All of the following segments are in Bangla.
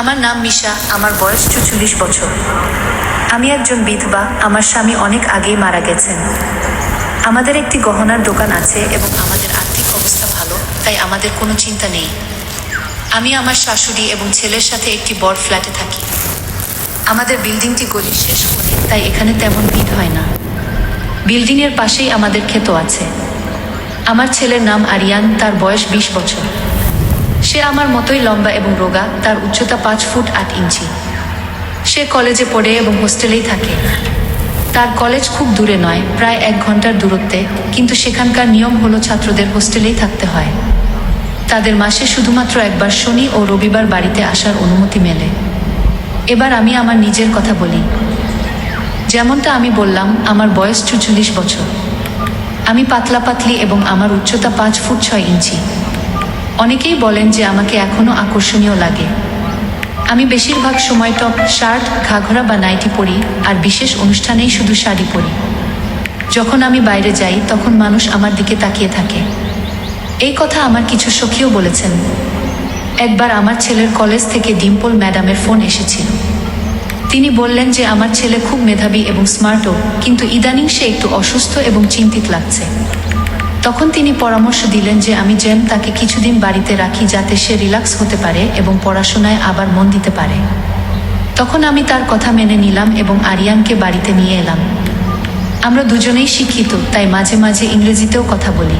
আমার নাম মিশা, আমার বয়স চুচল্লিশ বছর। আমি একজন বিধবা, আমার স্বামী অনেক আগেই মারা গেছেন। আমাদের একটি গহনার দোকান আছে এবং আমাদের আর্থিক অবস্থা ভালো, তাই আমাদের কোনো চিন্তা নেই। আমি আমার শাশুড়ি এবং ছেলের সাথে একটি বড় ফ্ল্যাটে থাকি। আমাদের বিল্ডিংটি গলির শেষ করে তাই এখানে তেমন ভিড় হয় না। বিল্ডিংয়ের পাশেই আমাদের ক্ষেত আছে। আমার ছেলের নাম আরিয়ান, তার বয়স বিশ বছর। সে আমার মতোই লম্বা এবং রোগা, তার উচ্চতা পাঁচ ফুট আট ইঞ্চি। সে কলেজে পড়ে এবং হোস্টেলেই থাকে। তার কলেজ খুব দূরে নয়, প্রায় এক ঘণ্টার দূরত্বে, কিন্তু সেখানকার নিয়ম হলো ছাত্রদের হোস্টেলেই থাকতে হয়। তাদের মাসে শুধুমাত্র একবার শনি ও রবিবার বাড়িতে আসার অনুমতি মেলে। এবার আমি আমার নিজের কথা বলি। যেমনটা আমি বললাম, আমার বয়স চুচল্লিশ বছর। আমি পাতলা পাতলি এবং আমার উচ্চতা পাঁচ ফুট ছয় ইঞ্চি। অনেকেই বলেন যে আমাকে এখনও আকর্ষণীয় লাগে। আমি বেশিরভাগ সময় টপ, শার্ট, ঘাঘরা বা নাইটি পরি, আর বিশেষ অনুষ্ঠানেই শুধু শাড়ি পরি। যখন আমি বাইরে যাই, তখন মানুষ আমার দিকে তাকিয়ে থাকে। এই কথা আমার কিছু সখীও বলেছেন। একবার আমার ছেলের কলেজ থেকে ডিম্পল ম্যাডামের ফোন এসেছিল। তিনি বললেন যে আমার ছেলে খুব মেধাবী এবং স্মার্টও, কিন্তু ইদানিং সে একটু অসুস্থ এবং চিন্তিত লাগছে। তখন তিনি পরামর্শ দিলেন যে আমি যেন তাকে কিছুদিন বাড়িতে রাখি যাতে সে রিল্যাক্স হতে পারে এবং পড়াশোনায় আবার মন দিতে পারে। তখন আমি তার কথা মেনে নিলাম এবং আরিয়ানকে বাড়িতে নিয়ে এলাম। আমরা দুজনেই শিক্ষিত, তাই মাঝে মাঝে ইংরেজিতেও কথা বলি।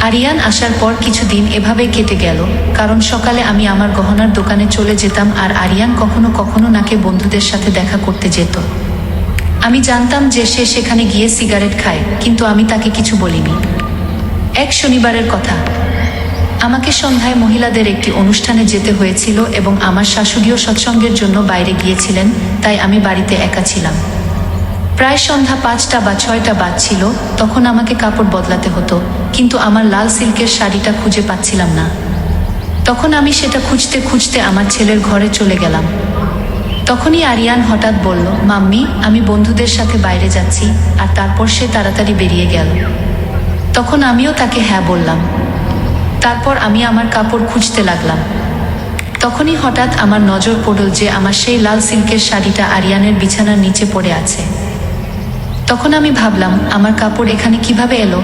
আরিয়ান আসার পর কিছুদিন এভাবে কেটে গেল, কারণ সকালে আমি আমার গহনার দোকানে চলে যেতাম আর আরিয়ান কখনো কখনো নাকে বন্ধুদের সাথে দেখা করতে যেত। আমি জানতাম যে সে সেখানে গিয়ে সিগারেট খায়, কিন্তু আমি তাকে কিছু বলিনি। এক শনিবারের কথা। আমাকে সন্ধ্যায় মহিলাদের একটি অনুষ্ঠানে যেতে হয়েছিল এবং আমার শাশুড়িও সৎসঙ্গের জন্য বাইরে গিয়েছিলেন, তাই আমি বাড়িতে একা ছিলাম। প্রায় সন্ধ্যা পাঁচটা বা ছয়টা বাজছিল, তখন আমাকে কাপড় বদলাতে হতো, কিন্তু আমার লাল সিল্কের শাড়িটা খুঁজে পাচ্ছিলাম না। তখন আমি সেটা খুঁজতে খুঁজতে আমার ছেলের ঘরে চলে গেলাম। তখনই আরিয়ান হঠাৎ বলল, মাম্মি, আমি বন্ধুদের সাথে বাইরে যাচ্ছি। আর তারপর সে তাড়াতাড়ি বেরিয়ে গেল। তখন আমিও তাকে হ্যাঁ বললাম। তারপর আমি আমার কাপড় খুঁজতে লাগলাম। তখনই হঠাৎ আমার নজর পড়ল যে আমার সেই লাল সিল্কের শাড়িটা আরিয়ানের বিছানার নিচে পড়ে আছে। তখন আমি ভাবলাম, আমার কাপড় এখানে কীভাবে এলো?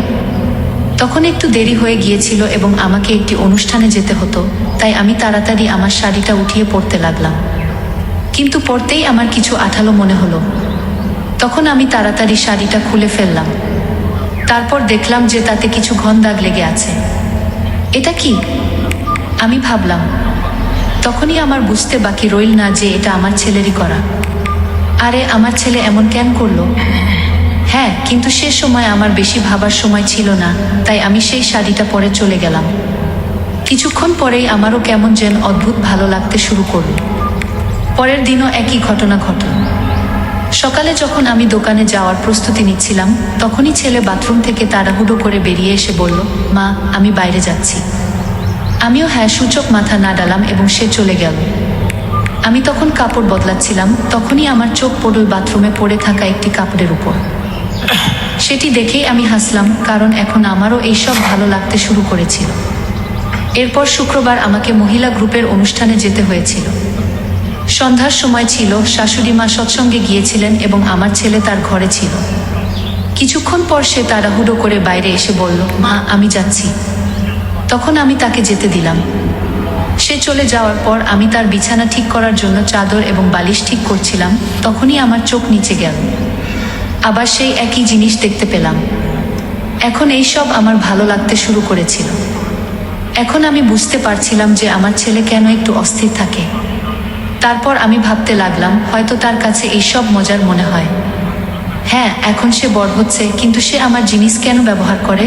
তখন একটু দেরি হয়ে গিয়েছিল এবং আমাকে একটি অনুষ্ঠানে যেতে হতো, তাই আমি তাড়াতাড়ি আমার শাড়িটা উঠিয়ে পড়তে লাগলাম। কিন্তু পড়তেই আমার কিছু আঠালো মনে হলো। তখন আমি তাড়াতাড়ি শাড়িটা খুলে ফেললাম। তারপর দেখলাম যে তাতে কিছু ঘন দাগ লেগে আছে। এটা কি? আমি ভাবলাম, তখনই আমার বুঝতে বাকি রইল না যে এটা আমার ছেলেরই করা। আরে, আমার ছেলে এমন কেন করল? হ্যাঁ কিন্তু সে সময় আমার বেশি ভাবার সময় ছিল না, তাই আমি সেই শাড়িটা পরে চলে গেলাম। কিছুক্ষণ পরেই আমারও কেমন যেন অদ্ভুত ভালো লাগতে শুরু করল। পরের দিনও একই ঘটনা ঘটল। সকালে যখন আমি দোকানে যাওয়ার প্রস্তুতি নিচ্ছিলাম, তখনই ছেলে বাথরুম থেকে তাড়াহুড়ো করে বেরিয়ে এসে বলল, মা, আমি বাইরে যাচ্ছি। আমিও হ্যাঁ সূচক মাথা না ডালাম এবং সে চলে গেল। আমি তখন কাপড় বদলাচ্ছিলাম, তখনই আমার চোখ পড়ল বাথরুমে পড়ে থাকা একটি কাপড়ের উপর। সেটি দেখেই আমি হাসলাম, কারণ এখন আমারও এইসব ভালো লাগতে শুরু করেছিল। এরপর শুক্রবার আমাকে মহিলা গ্রুপের অনুষ্ঠানে যেতে হয়েছিল। সন্ধ্যার সময় ছিল, শাশুড়ি মা সৎসঙ্গে গিয়েছিলেন এবং আমার ছেলে তার ঘরে ছিল। কিছুক্ষণ পর সে তাড়াহুড়ো করে বাইরে এসে বলল, মা, আমি যাচ্ছি। তখন আমি তাকে যেতে দিলাম। সে চলে যাওয়ার পর আমি তার বিছানা ঠিক করার জন্য চাদর এবং বালিশ ঠিক করছিলাম, তখনই আমার চোখ নিচে গেল। আবার সেই একই জিনিস দেখতে পেলাম। এখন এই সব আমার ভালো লাগতে শুরু করেছিল। এখন আমি বুঝতে পারছিলাম যে আমার ছেলে কেন একটু অস্থির থাকে। তারপর আমি ভাবতে লাগলাম, হয়তো তার কাছে এইসব মজার মনে হয়। হ্যাঁ এখন সে বড় হচ্ছে, কিন্তু সে আমার জিনিস কেন ব্যবহার করে?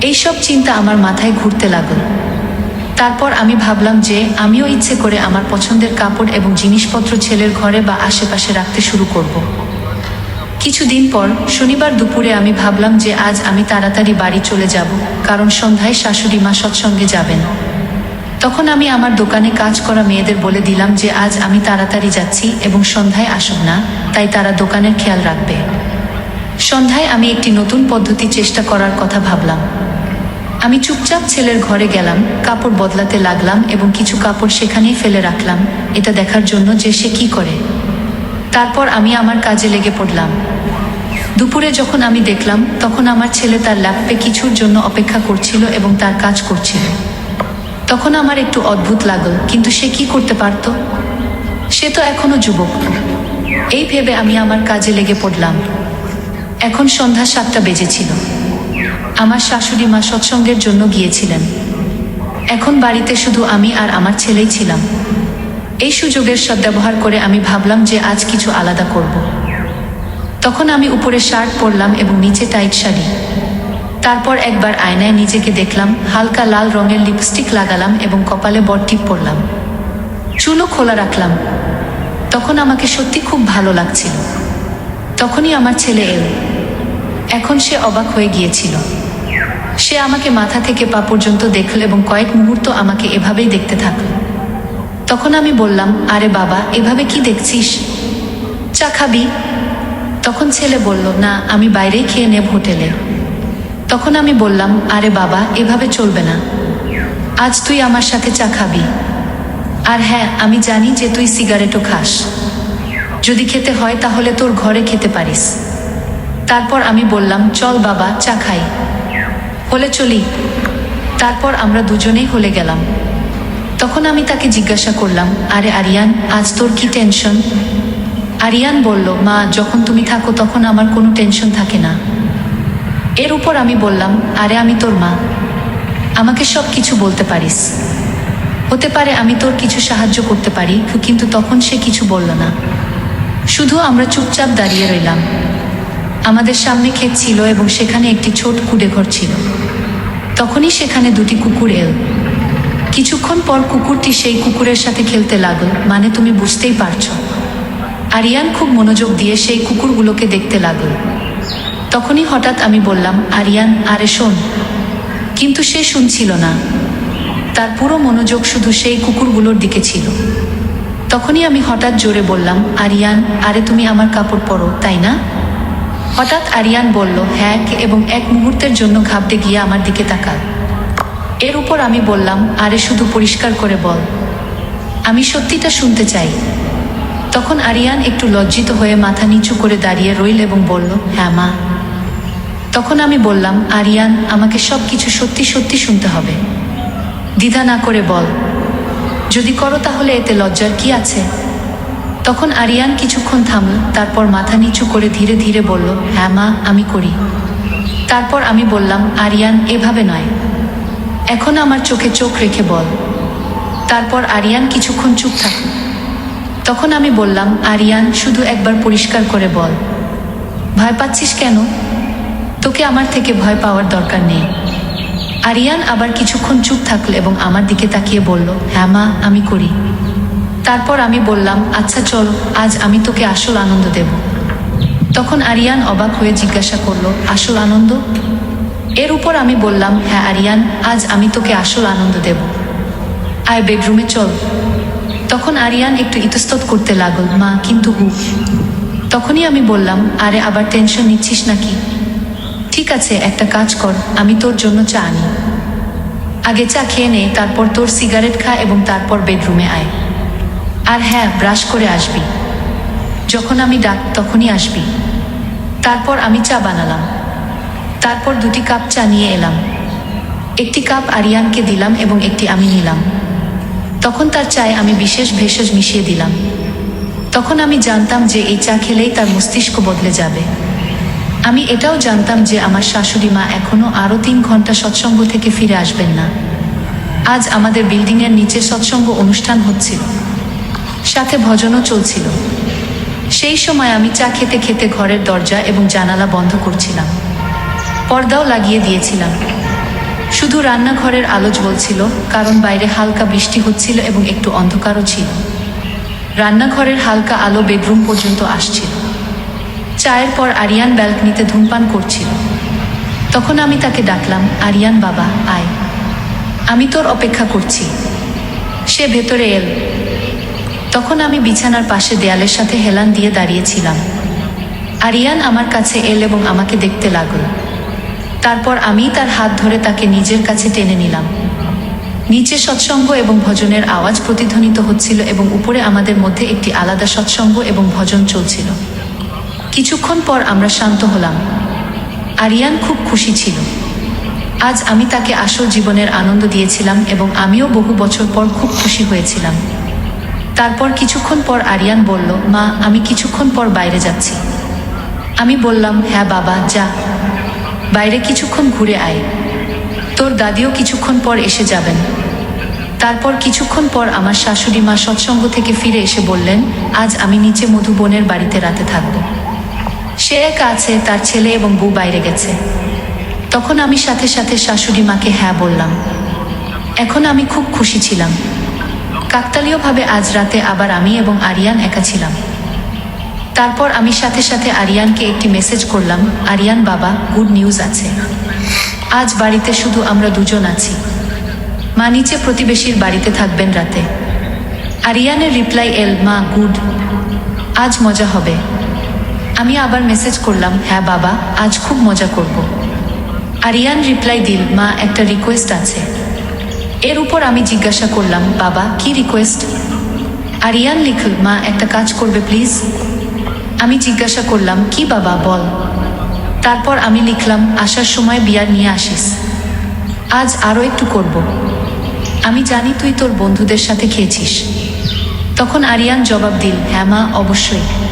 এইসব চিন্তা আমার মাথায় ঘুরতে লাগল। তারপর আমি ভাবলাম যে, আমিও ইচ্ছে করে আমার পছন্দের কাপড় এবং জিনিসপত্র ছেলের ঘরে বা আশেপাশে রাখতে শুরু করব। কিছুদিন পর, শনিবার দুপুরে আমি ভাবলাম যে আজ আমি তাড়াতাড়ি বাড়ি চলে যাব, কারণ সন্ধ্যায় শাশুড়ি মা সৎসঙ্গে যাবেন। তখন আমি আমার দোকানে কাজ করা মেয়েদের বলে দিলাম যে আজ আমি তাড়াতাড়ি যাচ্ছি এবং সন্ধ্যায় আসব না, তাই তারা দোকানের খেয়াল রাখবে। সন্ধ্যায় আমি একটি নতুন পদ্ধতি চেষ্টা করার কথা ভাবলাম। আমি চুপচাপ ছেলের ঘরে গেলাম, কাপড় বদলাতে লাগলাম এবং কিছু কাপড় সেখানেই ফেলে রাখলাম, এটা দেখার জন্য যে সে কি করে। তারপর আমি আমার কাজে লেগে পড়লাম। দুপুরে যখন আমি দেখলাম, তখন আমার ছেলে তার ল্যাপে কিছুর জন্য অপেক্ষা করছিল এবং তার কাজ করছিল। তখন আমার একটু অদ্ভুত লাগল, কিন্তু সে কি করতে পারত? সে তো এখনও যুবক। এই ভেবে আমি আমার কাজে লেগে পড়লাম। এখন সন্ধ্যা সাতটা বেজেছিল। আমার শাশুড়ি মা সৎসঙ্গের জন্য গিয়েছিলেন। এখন বাড়িতে শুধু আমি আর আমার ছেলেই ছিলাম। এই সুযোগের সদ্ব্যবহার করে আমি ভাবলাম যে আজ কিছু আলাদা করব। তখন আমি উপরে শার্ট পরলাম এবং নিচে টাইট শাড়ি। তারপর একবার আয়নায় নিজেকে দেখলাম, হালকা লাল রঙের লিপস্টিক লাগালাম এবং কপালে বরটিপ পরলাম চুলও খোলা রাখলাম। তখন আমাকে সত্যি খুব ভালো লাগছিল। তখনই আমার ছেলে এল। এখন সে অবাক হয়ে গিয়েছিল। সে আমাকে মাথা থেকে পা পর্যন্ত দেখল এবং কয়েক মুহূর্ত আমাকে এভাবেই দেখতে থাকল। তখন আমি বললাম, আরে বাবা, এভাবে কি দেখছিস? চা খাবি? তখন ছেলে বলল, না, আমি বাইরেই খেয়ে নেব হোটেলে। তখন আমি বললাম, আরে বাবা, এভাবে চলবে না। আজ তুই আমার সাথে চা খাবি। আর হ্যাঁ আমি জানি যে তুই সিগারেটও খাস। যদি খেতে হয়, তাহলে তোর ঘরে খেতে পারিস। তারপর আমি বললাম, চল বাবা, চা খাই। হলে চলি। তারপর আমরা দুজনেই হলে গেলাম। তখন আমি তাকে জিজ্ঞাসা করলাম, আরে আরিয়ান, আজ তোর কি টেনশন? আরিয়ান বলল, মা, যখন তুমি থাকো, তখন আমার কোনো টেনশন থাকে না। এর উপর আমি বললাম, আরে আমি তোর মা। আমাকে সব কিছু বলতে পারিস। হতে পারে আমি তোর কিছু সাহায্য করতে পারি, কিন্তু তখন সে কিছু বলল না। শুধু আমরা চুপচাপ দাঁড়িয়ে রইলাম। আমাদের সামনে ক্ষেত ছিল এবং সেখানে একটি ছোট কুড়ে ঘর ছিল। তখনই সেখানে দুটি কুকুর এল। কিছুক্ষণ পর কুকুরটি সেই কুকুরের সাথে খেলতে লাগল মানে তুমি বুঝতেই পারছ। আরিয়ান খুব মনোযোগ দিয়ে সেই কুকুরগুলোকে দেখতে লাগল। তখনই হঠাৎ আমি বললাম, আরিয়ান, আরে শোন। কিন্তু সে শুনছিল না। তার পুরো মনোযোগ শুধু সেই কুকুরগুলোর দিকে ছিল। তখনই আমি হঠাৎ জোরে বললাম, আরিয়ান, আরে তুমি আমার কাপড় পরো, তাই না? হঠাৎ আরিয়ান বলল হ্যাঁ এবং এক মুহূর্তের জন্য ঘাবড়ে গিয়ে আমার দিকে তাকাল এর উপর আমি বললাম, আরে শুধু পরিষ্কার করে বল। আমি সত্যিটা শুনতে চাই। তখন আরিয়ান একটু লজ্জিত হয়ে মাথা নিচু করে দাঁড়িয়ে রইল এবং বলল হ্যাঁ মা। তখন আমি বললাম, আরিয়ান, আমাকে সব কিছু সত্যি সত্যি শুনতে হবে। দ্বিধা না করে বল। যদি করো তাহলে এতে লজ্জার কি আছে? তখন আরিয়ান কিছুক্ষণ থামল, তারপর মাথা নিচু করে ধীরে ধীরে বলল হ্যাঁ মা, আমি করি। তারপর আমি বললাম, আরিয়ান, এভাবে নয়। এখন আমার চোখে চোখ রেখে বল। তারপর আরিয়ান কিছুক্ষণ চুপ থাকল তখন আমি বললাম, আরিয়ান, শুধু একবার পরিষ্কার করে বল। ভয় পাচ্ছিস কেন? তোকে আমার থেকে ভয় পাওয়ার দরকার নেই। আরিয়ান আবার কিছুক্ষণ চুপ থাকল এবং আমার দিকে তাকিয়ে বলল হ্যাঁ মা, আমি করি। তারপর আমি বললাম আচ্ছা চল, আজ আমি তোকে আসল আনন্দ দেব। তখন আরিয়ান অবাক হয়ে জিজ্ঞাসা করল, আসল আনন্দ? এর উপর আমি বললাম হ্যাঁ আরিয়ান, আজ আমি তোকে আসল আনন্দ দেব। আয় বেডরুমে চল। তখন আরিয়ান একটু ইতস্তত করতে লাগল, মা, কিন্তু হু। তখনই আমি বললাম, আরে, আবার টেনশন নিচ্ছিস নাকি? ঠিক আছে, একটা কাজ কর, আমি তোর জন্য চা আনি। আগে চা খেয়ে নে, তারপর তোর সিগারেট খা এবং তারপর বেডরুমে আয়। আর হ্যাঁ ব্রাশ করে আসবি। যখন আমি ডাক, তখনই আসবি। তারপর আমি চা বানালাম। তারপর দুটি কাপ চা নিয়ে এলাম। একটি কাপ আরিয়ানকে দিলাম এবং একটি আমি নিলাম। তখন তার চায়ে আমি বিশেষ ভেষজ মিশিয়ে দিলাম। তখন আমি জানতাম যে এই চা খেলেই তার মস্তিষ্ক বদলে যাবে। আমি এটাও জানতাম যে আমার শাশুড়ি মা এখনও আরও তিন ঘণ্টা সৎসঙ্গ থেকে ফিরে আসবেন না। আজ আমাদের বিল্ডিংয়ের নিচে সৎসঙ্গ অনুষ্ঠান হচ্ছিল। সাথে ভজনও চলছিল। সেই সময় আমি চা খেতে খেতে ঘরের দরজা এবং জানালা বন্ধ করছিলাম। পর্দাও লাগিয়ে দিয়েছিলাম। শুধু রান্নাঘরের আলো জ্বলছিল, কারণ বাইরে হালকা বৃষ্টি হচ্ছিল এবং একটু অন্ধকারও ছিল। রান্নাঘরের হালকা আলো বেডরুম পর্যন্ত আসছিল। চায়ের পর আরিয়ান ব্যালকনিতে ধূমপান করছিল। তখন আমি তাকে ডাকলাম, আরিয়ান বাবা, আয়। আমি তোর অপেক্ষা করছি। সে ভেতরে এল। তখন আমি বিছানার পাশে দেয়ালের সাথে হেলান দিয়ে দাঁড়িয়েছিলাম। আরিয়ান আমার কাছে এল এবং আমাকে দেখতে লাগল। তারপর আমি তার হাত ধরে তাকে নিজের কাছে টেনে নিলাম। নিচে সৎসঙ্গ এবং ভজনের আওয়াজ প্রতিধ্বনিত হচ্ছিল এবং উপরে আমাদের মধ্যে একটি আলাদা সৎসঙ্গ এবং ভজন চলছিল। কিছুক্ষণ পর আমরা শান্ত হলাম। আরিয়ান খুব খুশি ছিল। আজ আমি তাকে আসল জীবনের আনন্দ দিয়েছিলাম এবং আমিও বহু বছর পর খুব খুশি হয়েছিলাম। তারপর কিছুক্ষণ পর আরিয়ান বলল, মা, আমি কিছুক্ষণ পর বাইরে যাচ্ছি। আমি বললাম হ্যাঁ বাবা, যা। বাইরে কিছুক্ষণ ঘুরে আয়। তোর দাদিও কিছুক্ষণ পর এসে যাবেন। তারপর কিছুক্ষণ পর আমার শাশুড়ি মা সৎসঙ্গ থেকে ফিরে এসে বললেন, আজ আমি নিচে মধুবনের বাড়িতে রাতে থাকব। সে একা আছে, তার ছেলে এবং বউ বাইরে গেছে। তখন আমি সাথে সাথে শাশুড়ি মাকে হ্যাঁ বললাম। এখন আমি খুব খুশি ছিলাম। কাকতালীয়ভাবে আজ রাতে আবার আমি এবং আরিয়ান একা ছিলাম। তারপর আমি সাথে সাথে আরিয়ানকে একটি মেসেজ করলাম, আরিয়ান বাবা, গুড নিউজ আছে। আজ বাড়িতে শুধু আমরা দুজন আছি। মা নিচে প্রতিবেশীর বাড়িতে থাকবেন রাতে। আরিয়ানের রিপ্লাই এল, মা, গুড। আজ মজা হবে। আমি আবার মেসেজ করলাম হ্যাঁ বাবা, আজ খুব মজা করব। আরিয়ান রিপ্লাই দিল, মা, একটা রিকোয়েস্ট আছে। এর উপর আমি জিজ্ঞাসা করলাম, বাবা, কি রিকোয়েস্ট আরিয়ান লিখল, মা, একটা কাজ করবে প্লিজ আমি জিজ্ঞাসা করলাম, কি বাবা, বল? তারপর আমি লিখলাম, আসার সময় বিয়ার নিয়ে আসিস। আজ আরও একটু করব। আমি জানি তুই তোর বন্ধুদের সাথে খেয়েছিস। তখন আরিয়ান জবাব দিল হ্যাঁ মা, অবশ্যই।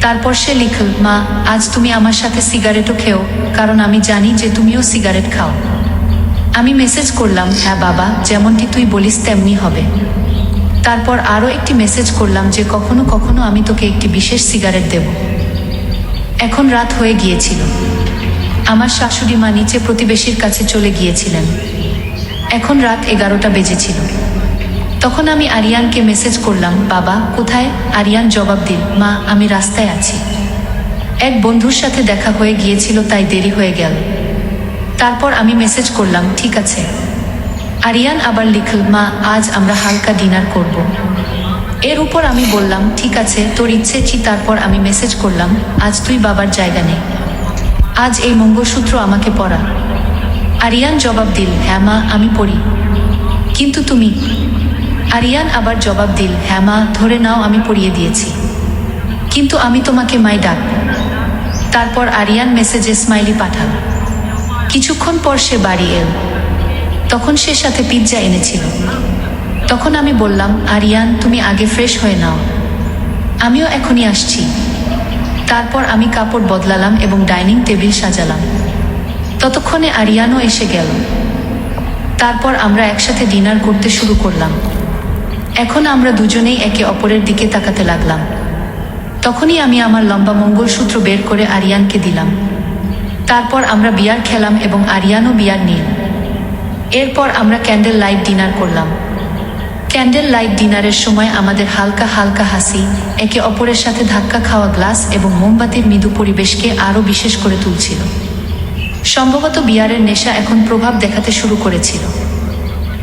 তারপর সে লিখল, মা, আজ তুমি আমার সাথে সিগারেটও খেও, কারণ আমি জানি যে তুমিও সিগারেট খাও। আমি মেসেজ করলাম হ্যাঁ বাবা, যেমনটি তুই বলিস তেমনি হবে। তারপর আরও একটি মেসেজ করলাম যে, কখনো কখনো আমি তোকে একটি বিশেষ সিগারেট দেব। এখন রাত হয়ে গিয়েছিল। আমার শাশুড়ি মা নিচে প্রতিবেশীর কাছে চলে গিয়েছিলেন। এখন রাত এগারোটা বেজেছিল। তখন আমি আরিয়ানকে মেসেজ করলাম, বাবা, কোথায়? আরিয়ান জবাব দিল, মা, আমি রাস্তায় আছি। এক বন্ধুর সাথে দেখা হয়ে গিয়েছিল, তাই দেরি হয়ে গেল। তারপর আমি মেসেজ করলাম, ঠিক আছে। আরিয়ান আবার লিখল, মা, আজ আমরা হালকা ডিনার করব। এর উপর আমি বললাম, ঠিক আছে, তোর ইচ্ছে কি? তারপর আমি মেসেজ করলাম, আজ তুই বাবার জায়গা নেই আজ এই মঙ্গলসূত্র আমাকে পড়া। আরিয়ান জবাব দিল হ্যাঁ মা, আমি পড়ি। কিন্তু তুমি? আরিয়ান আবার জবাব দিল হ্যাঁ মা, ধরে নাও আমি পড়িয়ে দিয়েছি। কিন্তু আমি তোমাকে মাই ডাক। তারপর আরিয়ান মেসেজে স্মাইলি পাঠাল। কিছুক্ষণ পর সে বাড়ি এল। তখন সে সাথে পিৎজা এনেছিল। তখন আমি বললাম, আরিয়ান, তুমি আগে ফ্রেশ হয়ে নাও। আমিও এখনই আসছি। তারপর আমি কাপড় বদলালাম এবং ডাইনিং টেবিল সাজালাম। ততক্ষণে আরিয়ানও এসে গেল। তারপর আমরা একসাথে ডিনার করতে শুরু করলাম। এখন আমরা দুজনেই একে অপরের দিকে তাকাতে লাগলাম। তখনই আমি আমার লম্বা মঙ্গলসূত্র বের করে আরিয়ানকে দিলাম। তারপর আমরা বিয়ার খেলাম এবং আরিয়ানও বিয়ার নিল। এরপর আমরা ক্যান্ডেল লাইট ডিনার করলাম। ক্যান্ডেল লাইট ডিনারের সময় আমাদের হালকা হালকা হাসি, একে অপরের সাথে ধাক্কা খাওয়া গ্লাস এবং মোমবাতির মৃদু পরিবেশকে আরও বিশেষ করে তুলছিল। সম্ভবত বিয়ারের নেশা এখন প্রভাব দেখাতে শুরু করেছিল।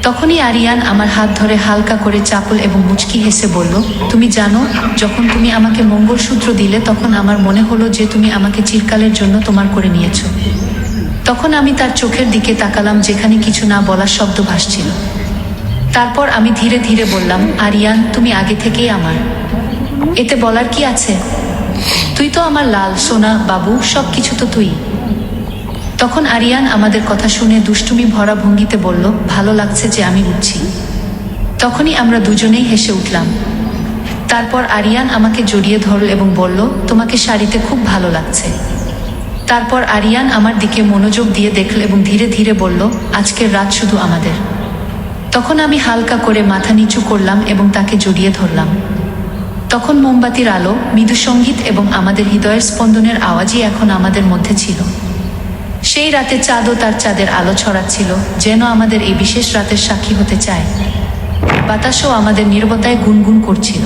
তখনই আরিয়ান আমার হাত ধরে হালকা করে চাপল এবং মুচকি হেসে বলল, তুমি জানো, যখন তুমি আমাকে মঙ্গলসূত্র দিলে তখন আমার মনে হলো যে তুমি আমাকে চিরকালের জন্য তোমার করে নিয়েছো। তখন আমি তার চোখের দিকে তাকালাম যেখানে কিছু না বলার শব্দ ভাসছিল। তারপর আমি ধীরে ধীরে বললাম, আরিয়ান, তুমি আগে থেকেই আমার। এতে বলার কি আছে? তুই তো আমার লাল, সোনা, বাবু সব কিছু তো তুই। তখন আরিয়ান আমাদের কথা শুনে দুষ্টুমি ভরা ভঙ্গিতে বলল, ভালো লাগছে যে আমি উঠছি। তখনই আমরা দুজনেই হেসে উঠলাম। তারপর আরিয়ান আমাকে জড়িয়ে ধরল এবং বলল, তোমাকে শাড়িতে খুব ভালো লাগছে। তারপর আরিয়ান আমার দিকে মনোযোগ দিয়ে দেখল এবং ধীরে ধীরে বলল, আজকের রাত শুধু আমাদের। তখন আমি হালকা করে মাথা নিচু করলাম এবং তাকে জড়িয়ে ধরলাম। তখন মোমবাতির আলো, মৃদু সংগীত এবং আমাদের হৃদয়ের স্পন্দনের আওয়াজই এখন আমাদের মধ্যে ছিল। সেই রাতে চাঁদও তার চাঁদের আলো ছড়াচ্ছিল, যেন আমাদের এই বিশেষ রাতের সাক্ষী হতে চায়। বাতাসও আমাদের নির্বতায় গুনগুন করছিল।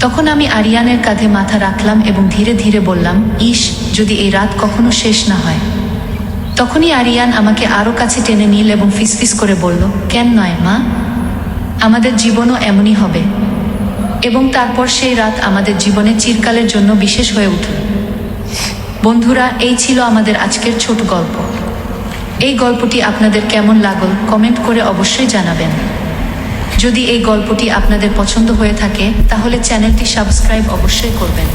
তখন আমি আরিয়ানের কাঁধে মাথা রাখলাম এবং ধীরে ধীরে বললাম ইস যদি এই রাত কখনো শেষ না হয়। তখনই আরিয়ান আমাকে আরও কাছে টেনে নিল এবং ফিসফিস করে বলল, কেন নয়, মা? আমাদের জীবনও এমনই হবে। এবং তারপর সেই রাত আমাদের জীবনে চিরকালের জন্য বিশেষ হয়ে উঠল। বন্ধুরা, এই ছিল আমাদের আজকের ছোট গল্প। এই গল্পটি আপনাদের কেমন লাগল কমেন্ট করে অবশ্যই জানাবেন। যদি এই গল্পটি আপনাদের পছন্দ হয়ে থাকে, তাহলে চ্যানেলটি সাবস্ক্রাইব অবশ্যই করবেন।